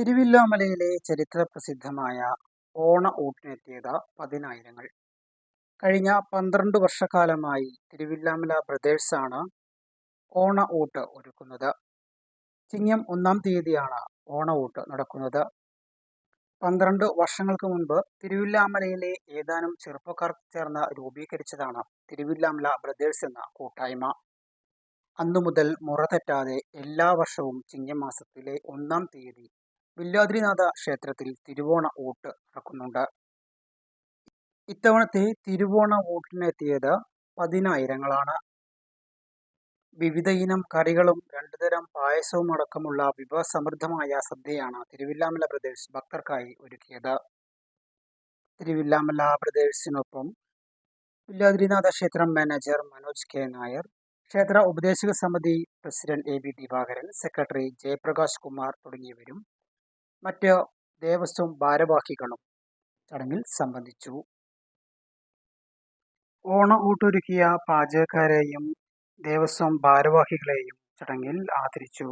തിരുവില്ലാമലയിലെ ചരിത്രപ്രസിദ്ധമായ ഓണ ഊട്ടിനെത്തിയത് പതിനായിരങ്ങൾ. കഴിഞ്ഞ പന്ത്രണ്ട് വർഷക്കാലമായി തിരുവില്ലാമല ബ്രദേഴ്സാണ് ഓണ ഊട്ട് ഒരുക്കുന്നത്. ചിങ്ങം ഒന്നാം തീയതിയാണ് ഓണ ഊട്ട് നടക്കുന്നത്. പന്ത്രണ്ട് വർഷങ്ങൾക്ക് മുൻപ് തിരുവില്ലാമലയിലെ ഏതാനും ചെറുപ്പക്കാർ ചേർന്ന് രൂപീകരിച്ചതാണ് തിരുവില്ലാമല ബ്രദേഴ്സ് എന്ന കൂട്ടായ്മ. അന്നു മുതൽ മുറ തെറ്റാതെ എല്ലാ വർഷവും ചിങ്ങമാസത്തിലെ ഒന്നാം തീയതി വില്ലാദ്രിനാഥ ക്ഷേത്രത്തിൽ തിരുവോണ ഊട്ട് നടക്കുന്നുണ്ട് ഇത്തവണത്തെ തിരുവോണ ഊട്ടിനെത്തിയത് പതിനായിരങ്ങളാണ്. വിവിധ ഇനം കറികളും രണ്ടുതരം പായസവും അടക്കമുള്ള വിഭവസമൃദ്ധമായ സദ്യയാണ് തിരുവില്ലാമല ബ്രദേഴ്സ് ഭക്തർക്കായി ഒരുക്കിയത്. തിരുവില്ലാമല ബ്രദേഴ്സിനൊപ്പം വില്ലാദ്രിനാഥ ക്ഷേത്രം മാനേജർ മനോജ് കെ. നായർ ക്ഷേത്ര ഉപദേശക സമിതി president A. B Divakaran secretary Jayaprakash Kumar തുടങ്ങിയവരും മറ്റ് ദേവസ്വം ഭാരവാഹികളും ചടങ്ങിൽ സംബന്ധിച്ചു. ഓണ ഊട്ടൊരുക്കിയ പാചകക്കാരെയും ദേവസ്വം ഭാരവാഹികളെയും ചടങ്ങിൽ ആദരിച്ചു.